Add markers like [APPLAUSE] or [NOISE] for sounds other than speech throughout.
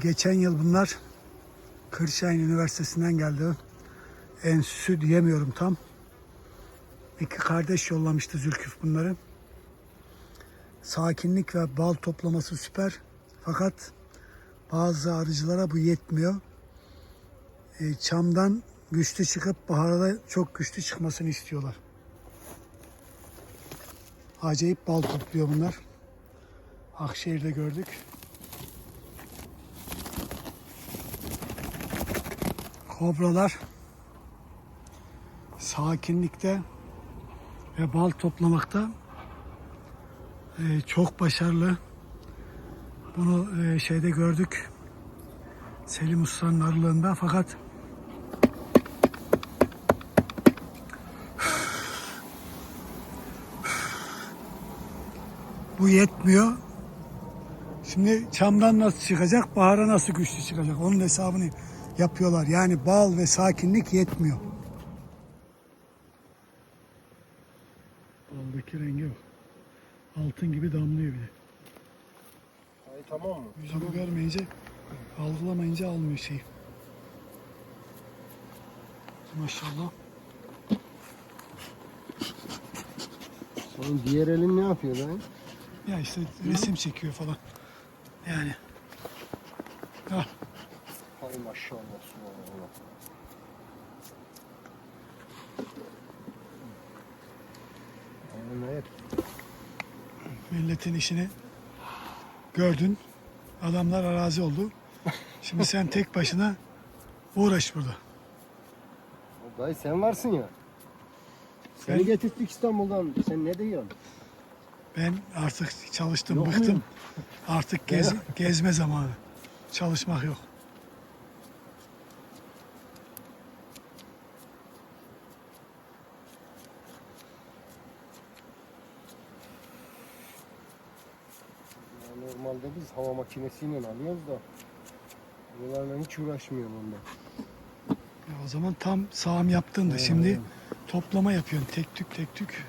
Geçen yıl bunlar Kırşehir Üniversitesi'nden geldi. Enstitü diyemiyorum tam. İki kardeş yollamıştı Zülküf bunları. Sakinlik ve bal toplaması süper. Fakat bazı arıcılara bu yetmiyor. E, çamdan güçlü çıkıp baharda çok güçlü çıkmasını istiyorlar. Acayip bal topluyor bunlar. Akşehir'de gördük. Kobralar sakinlikte ve bal toplamakta e, çok başarılı. Bunu e, şeyde gördük. Selim Usta'nın arılığında fakat bu yetmiyor. Şimdi çamdan nasıl çıkacak, bahara nasıl güçlü çıkacak onun hesabını yapıyorlar. Yani bal ve sakinlik yetmiyor. Baldaki rengi bak. Altın gibi damlıyor bile. Ay tamam mı? Yüzünü görmeyince, algılamayınca almıyor şeyi. Maşallah. Senin diğer elin ne yapıyor lan? Ya işte resim çekiyor falan. Yani. Hay maşallah subhanallah. Evet. milletin işini gördün. Adamlar arazi oldu. Şimdi sen [LAUGHS] tek başına uğraş burada. Dayı sen varsın ya. Seni Ben- getirdik İstanbul'dan. Sen ne diyorsun? Ben artık çalıştım, Yok bıktım. muyum? Artık gez, [LAUGHS] gezme zamanı. Çalışmak yok. Normalde biz hava makinesiyle alıyoruz da. Buralarla hiç uğraşmıyorum onda. Ya o zaman tam sağım yaptın da şimdi toplama yapıyorsun tek tük tek tük.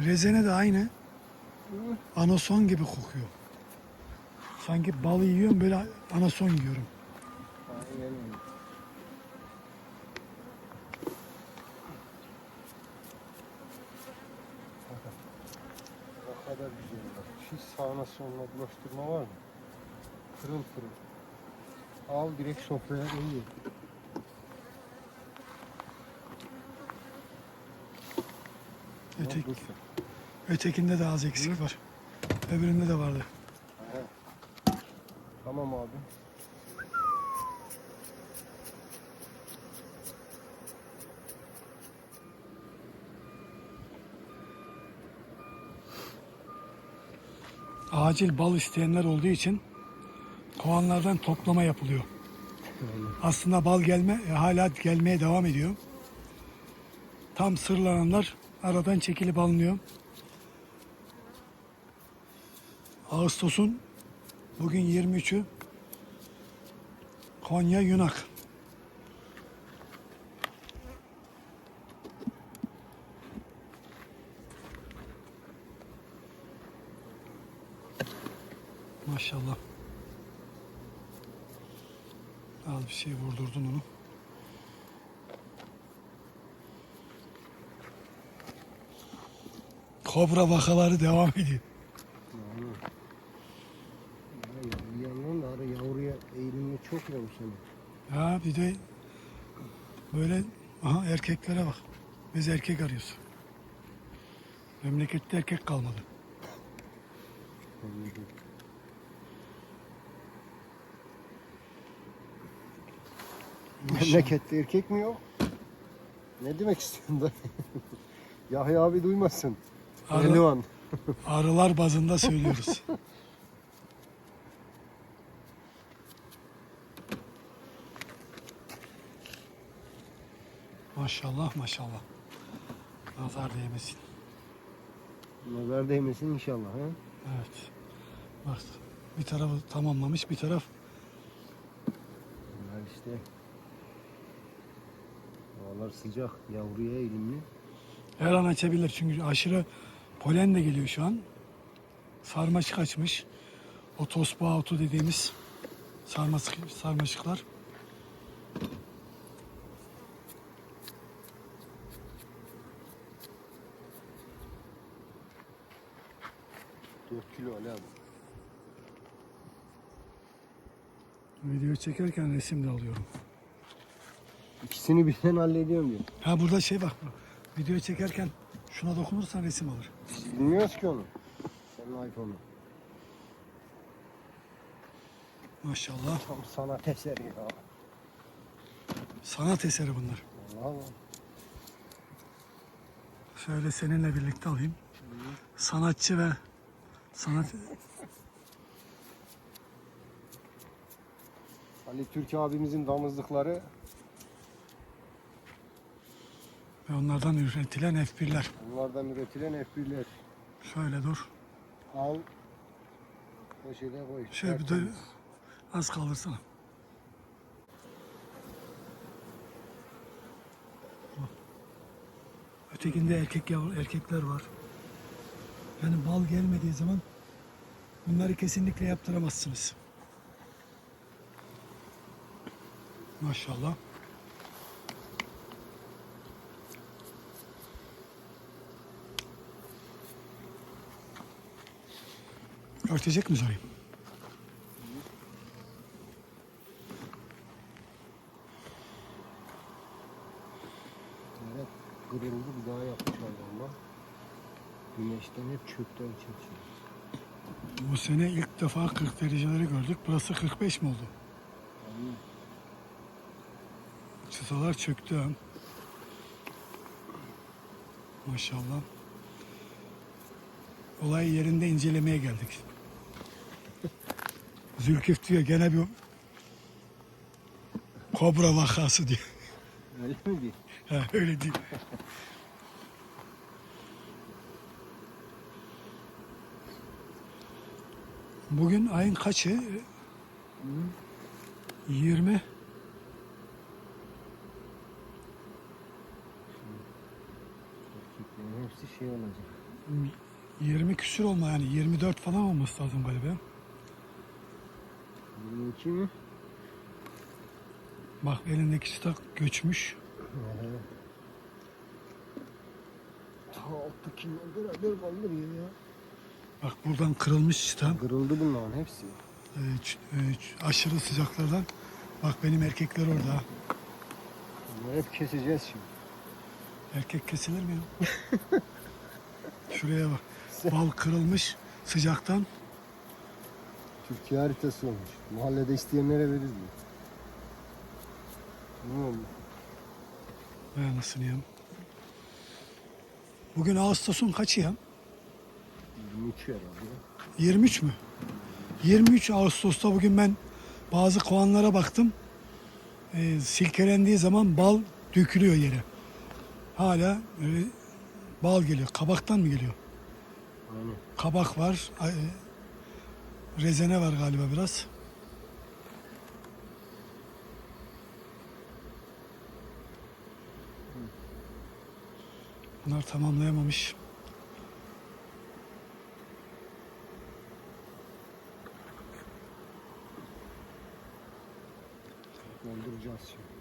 Rezene de aynı. Anason gibi kokuyor. Sanki bal yiyorum böyle anason yiyorum. Aynen kadar güzel bak. Hiç sağına soluna bulaştırma var mı? Pırıl pırıl. Al direkt sofraya koyuyor. Ötek, ötekinde de az eksik var. Öbüründe de vardı. Tamam abi. Acil bal isteyenler olduğu için kovanlardan toplama yapılıyor. Aslında bal gelme e, hala gelmeye devam ediyor. Tam sırlananlar aradan çekilip alınıyor. Ağustos'un bugün 23'ü Konya Yunak. Maşallah. Al bir şey vurdurdun onu. Kobra vakaları devam ediyor. Yandan yavruya eğilimli çok yavru senin. Ya bir de böyle aha erkeklere bak. Biz erkek arıyoruz. Memlekette erkek kalmadı. Memlekette erkek mi yok? Ne demek istiyorsun da? [LAUGHS] Yahya abi duymazsın. Arı- Pehlivan. [LAUGHS] Arılar bazında söylüyoruz. maşallah maşallah. Nazar değmesin. Nazar değmesin inşallah. He? Evet. Bak bir tarafı tamamlamış bir taraf Bunlar işte. Havalar sıcak. Yavruya eğilimli. her an açabilir çünkü aşırı polen de geliyor şu an. sarmaşık açmış. O tosbağa otu dediğimiz sarmaşık, sarmaşıklar. Dört kilo Ali abi. Video çekerken resim de alıyorum. İkisini birden hallediyorum diyor. Ha burada şey bak. Video çekerken şuna dokunursan resim alır. Biz bilmiyoruz ki onu. Senin iPhone'u. Maşallah. Tam sanat eseri ya. Sanat eseri bunlar. Vallahi. Şöyle seninle birlikte alayım. Sanatçı ve sanat Ali Türk abimizin damızlıkları ve onlardan üretilen F1'ler. onlardan üretilen F1'ler. Şöyle dur. Al. Poşete koy. Şöyle bir de az kalırsana. Ötekinde erkek yavru, erkekler var. Yani bal gelmediği zaman bunları kesinlikle yaptıramazsınız. Maşallah. Örtecek mi sorayım? Evet. Kırıldı bir daha yapmışlar ama. Güneşten hep çöpten çekiyor. Bu sene ilk defa 40 dereceleri gördük. Burası 45 mi oldu? Yani Çıtalar çöktü ha. Maşallah. Olay yerinde incelemeye geldik. Zülküf diyor gene bir kobra vakası diyor. öyle mi değil? Ha, öyle değil. Bugün ayın kaçı? 20. Erkeklerin hepsi şey olacak. 20 küsür olma yani 24 falan olması lazım galiba. 22 mi? Bak elindeki çıta göçmüş. Ta alttakiler beraber kaldırıyor ya. Bak buradan kırılmış çıta. Kırıldı bunların hepsi. Ee, e, aşırı sıcaklardan. Bak benim erkekler orada. Bunları hep keseceğiz şimdi. Erkek kesilir mi ya? [LAUGHS] Şuraya bak. Bal kırılmış sıcaktan. Türkiye haritası olmuş. Mahallede isteyenlere veririz mi? Oldu? Vay anasını ya. Bugün Ağustos'un kaçı ya? 23 herhalde. 23 mü? 23 Ağustos'ta bugün ben bazı kovanlara baktım. Ee, silkelendiği zaman bal dökülüyor yere. Hala böyle bal geliyor. Kabaktan mı geliyor? Aynen. Kabak var. e, Rezene var galiba biraz. Bunlar tamamlayamamış. Dolduracağız şimdi.